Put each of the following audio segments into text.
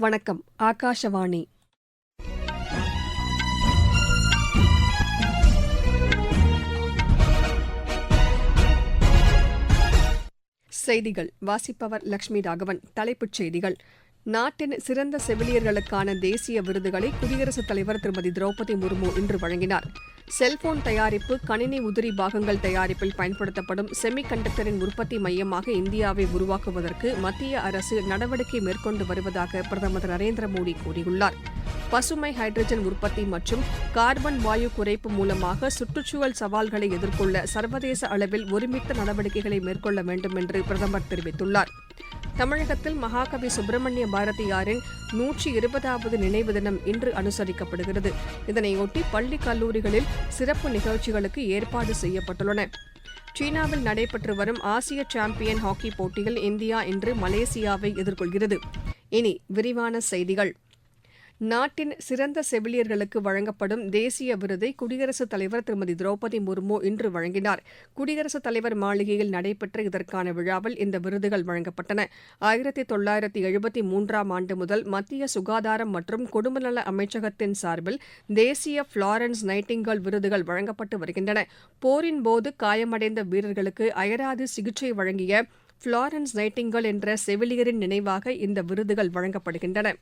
வணக்கம் ஆகாஷவாணி. செய்திகள் வாசிப்பவர் லட்சுமி ராகவன் தலைப்புச் செய்திகள். நாட்டின் சிறந்த செவிலியர்களுக்கான தேசிய விருதுகளை குடியரசுத் தலைவர் திருமதி திரௌபதி முர்மு இன்று வழங்கினார். செல்போன் தயாரிப்பு கணினி உதிரி பாகங்கள் தயாரிப்பில் பயன்படுத்தப்படும் செமி கண்டக்டரின் உற்பத்தி மையமாக இந்தியாவை உருவாக்குவதற்கு மத்திய அரசு நடவடிக்கை மேற்கொண்டு வருவதாக பிரதமர் நரேந்திர மோடி கூறியுள்ளார். பசுமை ஹைட்ரஜன் உற்பத்தி மற்றும் கார்பன் வாயு குறைப்பு மூலமாக சுற்றுச்சூழல் சவால்களை எதிர்கொள்ள சர்வதேச அளவில் ஒருமித்த நடவடிக்கைகளை மேற்கொள்ள வேண்டும் என்று பிரதமர் தெரிவித்துள்ளார். தமிழகத்தில் மகாகவி சுப்பிரமணிய பாரதியாரின் நூற்றி இருபதாவது நினைவு தினம் இன்று அனுசரிக்கப்படுகிறது. இதனையொட்டி பள்ளி கல்லூரிகளில் சிறப்பு நிகழ்ச்சிகளுக்கு ஏற்பாடு செய்யப்பட்டுள்ளன. சீனாவில் நடைபெற்று வரும் ஆசிய சாம்பியன் ஹாக்கி போட்டியில் இந்தியா இன்று மலேசியாவை எதிர்கொள்கிறது. இனி விரிவான செய்திகள். நாட்டின் சிறந்த செவிலியர்களுக்கு வழங்கப்படும் தேசிய விருதை குடியரசுத் தலைவர் திருமதி திரௌபதி முர்மு இன்று வழங்கினார். குடியரசுத் தலைவர் மாளிகையில் நடைபெற்ற இதற்கான விழாவில் இந்த விருதுகள் வழங்கப்பட்டன. ஆயிரத்தி தொள்ளாயிரத்தி எழுபத்தி மூன்றாம் ஆண்டு முதல் மத்திய சுகாதாரம் மற்றும் குடும்பநல அமைச்சகத்தின் சார்பில் தேசிய ஃபிளாரன்ஸ் நைட்டிங்கல் விருதுகள் வழங்கப்பட்டு வருகின்றன. போரின் போது காயமடைந்த வீரர்களுக்கு அயராது சிகிச்சை வழங்கிய ஃபிளாரன்ஸ் நைட்டிங்கல் என்ற செவிலியரின் நினைவாக இந்த விருதுகள் வழங்கப்படுகின்றன.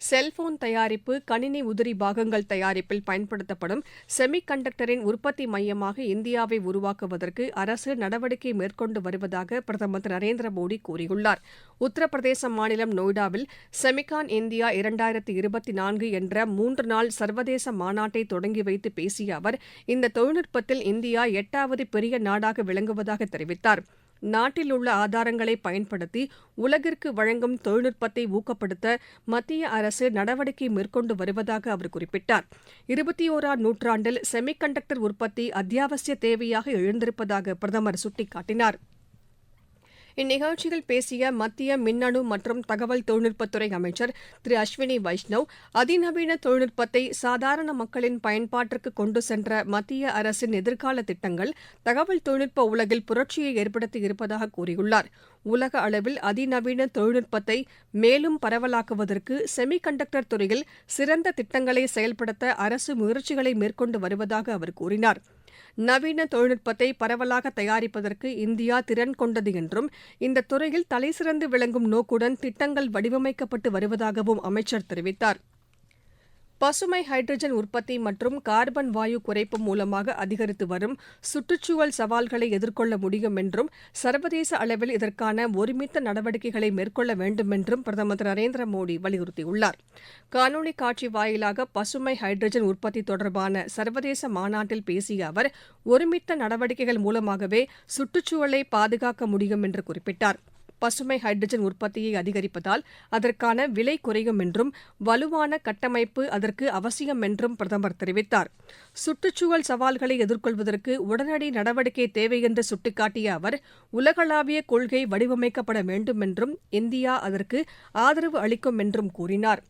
செல்போன் தயாரிப்பு கணினி உதிரி பாகங்கள் தயாரிப்பில் பயன்படுத்தப்படும் செமி கண்டக்டரின் உற்பத்தி மையமாக இந்தியாவை உருவாக்குவதற்கு அரசு நடவடிக்கை மேற்கொண்டு வருவதாக பிரதமர் திரு நரேந்திர மோடி கூறியுள்ளார். உத்தரப்பிரதேச மாநிலம் நொய்டாவில் செமிகான் இந்தியா இரண்டாயிரத்தி இருபத்தி நான்கு என்ற மூன்று நாள் சர்வதேச மாநாட்டை தொடங்கி வைத்து பேசிய அவர் இந்த தொழில்நுட்பத்தில் இந்தியா எட்டாவது பெரிய நாடாக விளங்குவதாக தெரிவித்தார். நாட்டில் உள்ள ஆதாரங்களை பயன்படுத்தி உலகிற்கு வழங்கும் தொழில்நுட்பத்தை ஊக்கப்படுத்த மத்திய அரசு நடவடிக்கை மேற்கொண்டு வருவதாக அவர் குறிப்பிட்டார். இருபத்தி ஓராம் நூற்றாண்டில் செமிகண்டக்டர் உற்பத்தி அத்தியாவசிய தேவையாக எழுந்திருப்பதாக பிரதமர் சுட்டிக்காட்டினார். இந்நிகழ்ச்சியில் பேசிய மத்திய மின்னணு மற்றும் தகவல் தொழில்நுட்பத்துறை அமைச்சர் திரு அஸ்வினி வைஷ்ணவ் அதிநவீன தொழில்நுட்பத்தை சாதாரண மக்களின் பயன்பாட்டிற்கு கொண்டு சென்ற மத்திய அரசின் எதிர்கால திட்டங்கள் தகவல் தொழில்நுட்ப உலகில் புரட்சியை ஏற்படுத்தி இருப்பதாக கூறியுள்ளார். உலக அளவில் அதிநவீன தொழில்நுட்பத்தை மேலும் பரவலாக்குவதற்கு செமி கண்டக்டர் துறையில் சிறந்த திட்டங்களை செயல்படுத்த அரசு முயற்சிகளை மேற்கொண்டு வருவதாக அவர் கூறினார். நவீன தொழில்நுட்பத்தை பரவலாக தயாரிப்பதற்கு இந்தியா திறன் கொண்டது என்றும் இந்த துறையில் தலைசிறந்து விளங்கும் நோக்குடன் திட்டங்கள் வடிவமைக்கப்பட்டு வருவதாகவும் அமைச்சர் தெரிவித்தார். பசுமை ஹைட்ரஜன் உற்பத்தி மற்றும் கார்பன் வாயு குறைப்பு மூலமாக அதிகரித்து வரும் சுற்றுச்சூழல் சவால்களை எதிர்கொள்ள முடியும் என்றும் சர்வதேச அளவில் இதற்கான ஒருமித்த நடவடிக்கைகளை மேற்கொள்ள வேண்டும் என்றும் பிரதமர் திரு நரேந்திர மோடி வலியுறுத்தியுள்ளார். காணொலி காட்சி வாயிலாக பசுமை ஹைட்ரஜன் உற்பத்தி தொடர்பான சர்வதேச மாநாட்டில் பேசிய அவர் ஒருமித்த நடவடிக்கைகள் மூலமாகவே சுற்றுச்சூழலை பாதுகாக்க முடியும் என்று குறிப்பிட்டார். பசுமை ஹைட்ரஜன் உற்பத்தியை அதிகரிப்பதால் அதற்கான விலை குறையும் என்றும் வலுவான கட்டமைப்பு அதற்கு அவசியம் என்றும் பிரதமர் தெரிவித்தார். சுற்றுச்சூழல் சவால்களை எதிர்கொள்வதற்கு உடனடி நடவடிக்கை தேவை என்று சுட்டிக்காட்டிய அவர் உலகளாவிய கொள்கை வடிவமைக்கப்பட வேண்டும் என்றும் இந்தியா அதற்கு ஆதரவு அளிக்கும் என்றும் கூறினார்.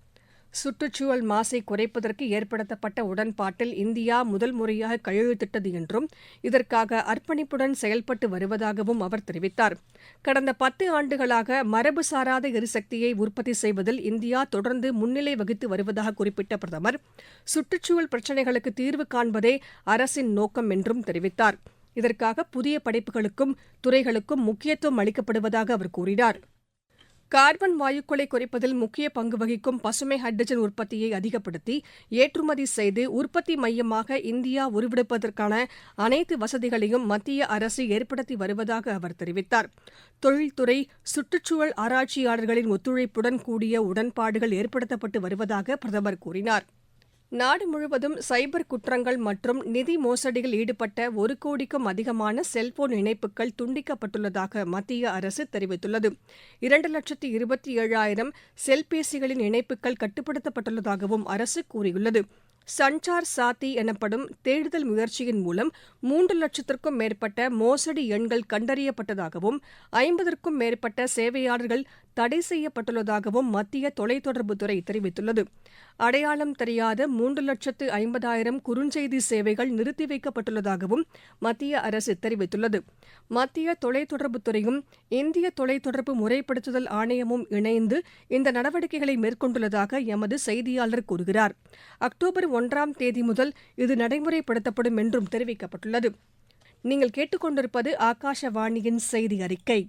சுற்றுச்சூழல் மாசை குறைப்பதற்கு ஏற்படுத்தப்பட்ட உடன்பாட்டில் இந்தியா முதல் முறையாக கையெழுத்திட்டது என்றும் இதற்காக அர்ப்பணிப்புடன் செயல்பட்டு வருவதாகவும் அவர் தெரிவித்தார். கடந்த பத்து ஆண்டுகளாக மரபு சாராத எரிசக்தியை உற்பத்தி செய்வதில் இந்தியா தொடர்ந்து முன்னிலை வகித்து வருவதாக குறிப்பிட்ட பிரதமர் சுற்றுச்சூழல் பிரச்சினைகளுக்கு தீர்வு காண்பதே அரசின் நோக்கம் என்றும் தெரிவித்தார். இதற்காக புதிய படைப்புகளுக்கும் துறைகளுக்கும் முக்கியத்துவம் அளிக்கப்படுவதாக அவர் கூறினார். கார்பன் வாயுக்களை குறைப்பதில் முக்கிய பங்கு வகிக்கும் பசுமை ஹைட்ரஜன் உற்பத்தியை அதிகப்படுத்தி ஏற்றுமதி செய்து உற்பத்தி மையமாக இந்தியா உருவெடுப்பதற்கான அனைத்து வசதிகளையும் மத்திய அரசு ஏற்படுத்தி வருவதாக அவர் தெரிவித்தார். தொழில்துறை சுற்றுச்சூழல் ஆராய்ச்சியாளர்களின் ஒத்துழைப்புடன் கூடிய உடன்பாடுகள் ஏற்படுத்தப்பட்டு வருவதாக பிரதமர் கூறினார். நாடு முழுவதும் சைபர் குற்றங்கள் மற்றும் நிதி மோசடியில் ஈடுபட்ட ஒரு கோடிக்கும் அதிகமான செல்போன் இணைப்புகள் துண்டிக்கப்பட்டுள்ளதாக மத்திய அரசு தெரிவித்துள்ளது. இரண்டு லட்சத்து இருபத்தி ஏழாயிரம் செல்பேசிகளின் இணைப்புகள் கட்டுப்படுத்தப்பட்டுள்ளதாகவும் அரசு கூறியுள்ளது. சஞ்சார் சாத்தி எனப்படும் தேடுதல் முயற்சியின் மூலம் மூன்று லட்சத்திற்கும் மேற்பட்ட மோசடி எண்கள் கண்டறியப்பட்டதாகவும் ஐம்பதற்கும் மேற்பட்ட சேவையாளர்கள் தடை செய்யப்பட்டுள்ளதாகவும் மத்திய தொலைத்தொடர்புத்துறை தெரிவித்துள்ளது. அடையாளம் தெரியாத மூன்று லட்சத்து ஐம்பதாயிரம் குறுஞ்செய்தி சேவைகள் நிறுத்தி வைக்கப்பட்டுள்ளதாகவும் மத்திய அரசு தெரிவித்துள்ளது. மத்திய தொலைத்தொடர்புத்துறையும் இந்திய தொலைத்தொடர்பு முறைப்படுத்துதல் ஆணையமும் இணைந்து இந்த நடவடிக்கைகளை மேற்கொண்டுள்ளதாக எமது செய்தியாளர் கூறுகிறார். அக்டோபர் ஒன்றாம் தேதி முதல் இது நடைமுறைப்படுத்தப்படும் என்றும் தெரிவிக்கப்பட்டுள்ளது. நீங்கள் கேட்டுக்கொண்டிருப்பது ஆகாஷவாணியின் செய்தி அறிக்கை.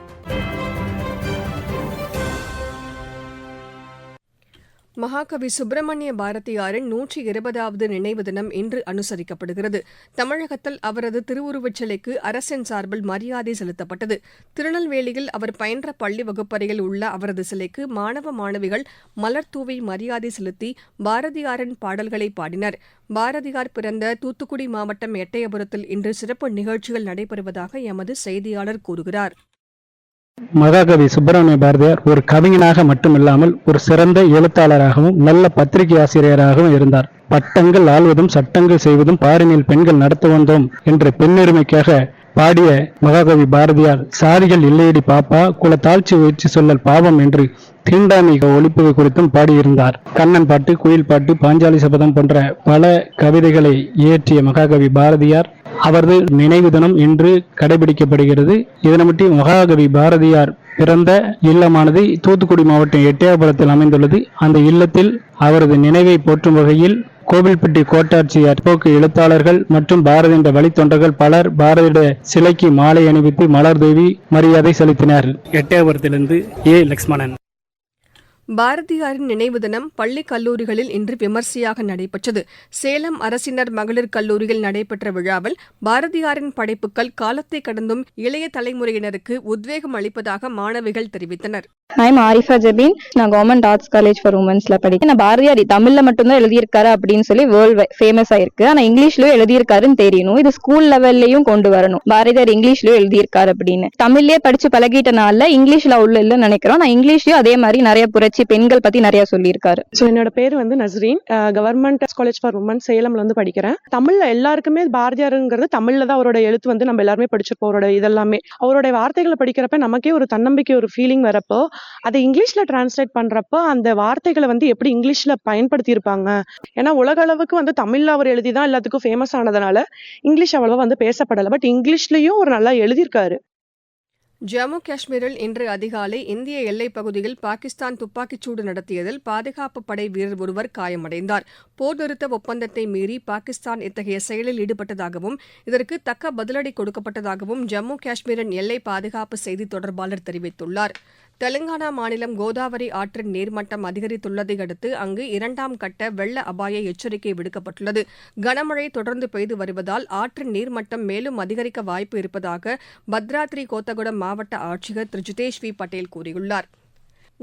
மகாகவி சுப்பிரமணிய பாரதியாரின் நூற்றி இருபதாவது நினைவு தினம் இன்று அனுசரிக்கப்படுகிறது. தமிழகத்தில் அவரது திருவுருவச் சிலைக்கு அரசின் சார்பில் மரியாதை செலுத்தப்பட்டது. திருநெல்வேலியில் அவர் பயின்ற பள்ளி வகுப்பறையில் உள்ள அவரது சிலைக்கு மாணவ மாணவிகள் மலர்தூவி மரியாதை செலுத்தி பாரதியாரின் பாடல்களை பாடினர். பாரதியார் பிறந்த தூத்துக்குடி மாவட்டம் எட்டயபுரத்தில் இன்று சிறப்பு நிகழ்ச்சிகள் நடைபெறுவதாக எமது செய்தியாளர் கூறுகிறார். மகாகவி சுப்பிரமணிய பாரதியார் ஒரு கவிஞனாக மட்டுமில்லாமல் ஒரு சிறந்த எழுத்தாளராகவும் நல்ல பத்திரிகை ஆசிரியராகவும் இருந்தார். பட்டங்கள் ஆள்வதும் சட்டங்கள் செய்வதும் பாரினில் பெண்கள் நடத்த வந்தோம் என்ற பெண்ணுரிமைக்காக பாடிய மகாகவி பாரதியார் சாதிகள் இல்லையடி பாப்பா குல தாழ்ச்சி உயர்ச்சி சொல்லல் பாவம் என்று தீண்டாமை ஒழிப்பு குறித்தும் பாடியிருந்தார். கண்ணன் பாட்டு குயில் பாட்டு பாஞ்சாலி சபதம் போன்ற பல கவிதைகளை இயற்றிய மகாகவி பாரதியார் அவரது நினைவு தினம் இன்று கடைபிடிக்கப்படுகிறது. இதனைமட்டி மகாகவி பாரதியார் பிறந்த இல்லமானது தூத்துக்குடி மாவட்டம் எட்டயபுரத்தில் அமைந்துள்ளது. அந்த இல்லத்தில் அவரது நினைவை போற்றும் வகையில் கோவில்பட்டி கோட்டாட்சியர் போக்கு எழுத்தாளர்கள் மற்றும் பாரதியின் வழித்தொண்டர்கள் பலர் பாரதியிட சிலைக்கு மாலை அணிவித்து மலர் தேவி மரியாதை செலுத்தினர் எட்டயபுரத்திலிருந்து ஏ. லக்ஷ்மணன். பாரதியாரின் நினைவு தினம் பள்ளி கல்லூரிகளில் இன்று விமர்சையாக நடைபெற்றது. சேலம் அரசினர் மகளிர் கல்லூரியில் நடைபெற்ற விழாவில் பாரதியாரின் படைப்புகள் காலத்தை கடந்தும் இளைய தலைமுறையினருக்கு உத்வேகம் அளிப்பதாக மாணவிகள் தெரிவித்தனர். ஐம் ஆரிஃபா ஜபீன் நான் கவர்மெண்ட் ஆர்ட்ஸ் காலேஜ் ஃபார் உமன்ஸ்ல படிக்கிறேன். நான் பாரதியார் தமிழ்ல மட்டும்தான் எழுதியிருக்காரு அப்படின்னு சொல்லி வேர்ல்டு ஃபேமஸ் ஆயிருக்கு. ஆனா இங்கிலீஷ்லயும் எழுதியிருக்காருன்னு தெரியணும். இது ஸ்கூல் லெவல்லயும் கொண்டு வரணும். பாரதியார் இங்கிலீஷ்லயும் எழுதியிருக்காரு அப்படின்னு. தமிழ்லயே படிச்சு பழகிட்டனால இங்கிலீஷ்ல உள்ள இல்லைன்னு நினைக்கிறோம். நான் இங்கிலீஷ்லயும் அதே மாதிரி நிறைய புரட்சி பெண்கள் பத்தி நிறைய சொல்லியிருக்காரு. ஸோ என்னோட பேர் வந்து Nasreen. Government college for women சேலம்ல வந்து படிக்கிறேன். தமிழ்ல எல்லாருக்குமே பாரதியாருங்கிறது தமிழ்ல தான் அவரோட எழுத்து வந்து நம்ம எல்லாருமே படிச்சிருப்போம் அவரோட இதெல்லாமே. அவரோட வார்த்தைகளை படிக்கிறப்ப நமக்கே ஒரு தன்னம்பிக்கை ஒரு ஃபீலிங் வரப்போ அதை இங்கிலீஷ்ல டிரான்ஸ்லேட் பண்றப்போ அந்த வார்த்தைகளை வந்து எப்படி இங்கிலீஷ்ல பயன்படுத்தி இருப்பாங்க ஏன்னா உலக அளவுக்கு வந்து தமிழ்ல அவர் எழுதி தான் எல்லாத்துக்கும் ஃபேமஸ் ஆனதுனால இங்கிலீஷ் அவ்வளவா வந்து பேசப்படலை. பட் இங்கிலீஷ்லயும் ஒரு நல்லா எழுதியிருக்காரு. ஜம்மு காஷ்மீரில் இன்று அதிகாலை இந்திய எல்லைப் பகுதியில் பாகிஸ்தான் துப்பாக்கிச்சூடு நடத்தியதில் பாதுகாப்பு படை வீரர் ஒருவர் காயமடைந்தார். போர் நிறுத்த ஒப்பந்தத்தை மீறி பாகிஸ்தான் இத்தகைய செயலில் ஈடுபட்டதாகவும் இதற்கு தக்க பதிலடி கொடுக்கப்பட்டதாகவும் ஜம்மு காஷ்மீரின் எல்லை பாதுகாப்பு செய்தி தொடர்பாளர் தெரிவித்துள்ளார். தெலங்கானா மாநிலம் கோதாவரி ஆற்றின் நீர்மட்டம் அதிகரித்துள்ளதை அடுத்து அங்கு இரண்டாம் கட்ட வெள்ள அபாய எச்சரிக்கை விடுக்கப்பட்டுள்ளது. கனமழை தொடர்ந்து பெய்து வருவதால் ஆற்றின் நீர்மட்டம் மேலும் அதிகரிக்க வாய்ப்பு இருப்பதாக பத்ராத்ரி கோத்தகுடம் மாவட்ட ஆட்சியர் திரு. ஜிதேஷ் வி பட்டேல் கூறியுள்ளார்.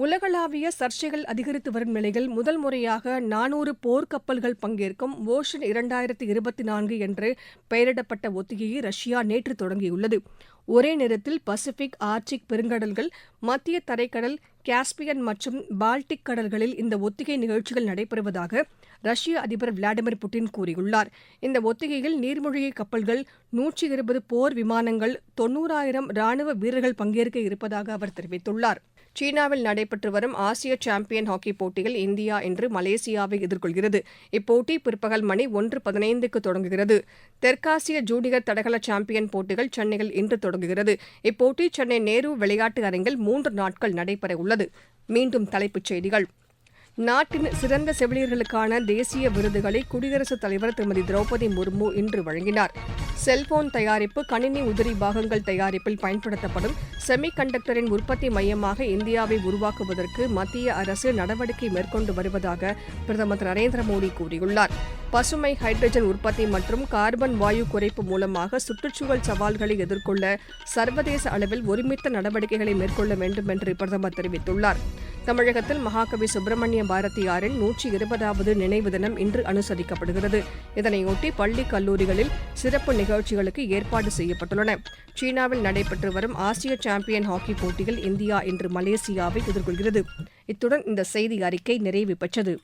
உலகளாவிய சர்ச்சைகள் அதிகரித்து வரும் நிலையில் முதல் முறையாக நானூறு போர்க்கப்பல்கள் பங்கேற்கும் ஓஷன் இரண்டாயிரத்தி இருபத்தி நான்கு என்று பெயரிடப்பட்ட ஒத்திகையை ரஷ்யா நேற்று தொடங்கியுள்ளது. ஒரே நேரத்தில் பசிபிக் ஆர்டிக் பெருங்கடல்கள் மத்திய தரைக்கடல் காஸ்பியன் மற்றும் பால்டிக் கடல்களில் இந்த ஒத்திகை நிகழ்ச்சிகள் நடைபெறுவதாக ரஷ்ய அதிபர் விளாடிமிர் புட்டின் கூறியுள்ளார். இந்த ஒத்திகையில் நீர்மூழ்கி கப்பல்கள் நூற்றி இருபது போர் விமானங்கள் தொன்னூறாயிரம் ராணுவ வீரர்கள் பங்கேற்க இருப்பதாக அவர் தெரிவித்துள்ளார். சீனாவில் நடைபெற்று வரும் ஆசிய சாம்பியன் ஹாக்கி போட்டியில் இந்தியா இன்று மலேசியாவை எதிர்கொள்கிறது. இப்போட்டி பிற்பகல் மணி ஒன்று பதினைந்துக்கு தொடங்குகிறது. தெற்காசிய ஜூனியர் தடகள சாம்பியன் போட்டிகள் சென்னையில் இன்று தொடங்குகிறது. இப்போட்டி சென்னை நேரு விளையாட்டு அரங்கில் மூன்று நாட்கள் நடைபெறவுள்ளது மீண்டும் தலைப்புச் செய்திகள். நாட்டின் சிறந்த செவிலியர்களுக்கான தேசிய விருதுகளை குடியரசுத் தலைவர் திருமதி திரௌபதி முர்மு இன்று வழங்கினார். செல்போன் தயாரிப்பு கணினி உதிரி பாகங்கள் தயாரிப்பில் பயன்படுத்தப்படும் செமி கண்டக்டரின் உற்பத்தி மையமாக இந்தியாவை உருவாக்குவதற்கு மத்திய அரசு நடவடிக்கை மேற்கொண்டு வருவதாக பிரதமர் திரு நரேந்திர மோடி கூறியுள்ளார். பசுமை ஹைட்ரஜன் உற்பத்தி மற்றும் கார்பன் வாயு குறைப்பு மூலமாக சுற்றுச்சூழல் சவால்களை எதிர்கொள்ள சர்வதேச அளவில் ஒருமித்த நடவடிக்கைகளை மேற்கொள்ள வேண்டும் என்று பிரதமர் தெரிவித்துள்ளார். தமிழகத்தில் மகாகவி சுப்பிரமணிய பாரதியாரின் நூற்றி இருபதாவது நினைவு தினம் இன்று அனுசரிக்கப்படுகிறது. இதனையொட்டி பள்ளி கல்லூரிகளில் சிறப்பு நிகழ்ச்சிகளுக்கு ஏற்பாடு செய்யப்பட்டுள்ளன. சீனாவில் நடைபெற்று வரும் ஆசிய சாம்பியன் ஹாக்கி போட்டியில் இந்தியா இன்று மலேசியாவை எதிர்கொள்கிறது. இத்துடன் இந்த செய்தி அறிக்கை நிறைவு பெற்றது.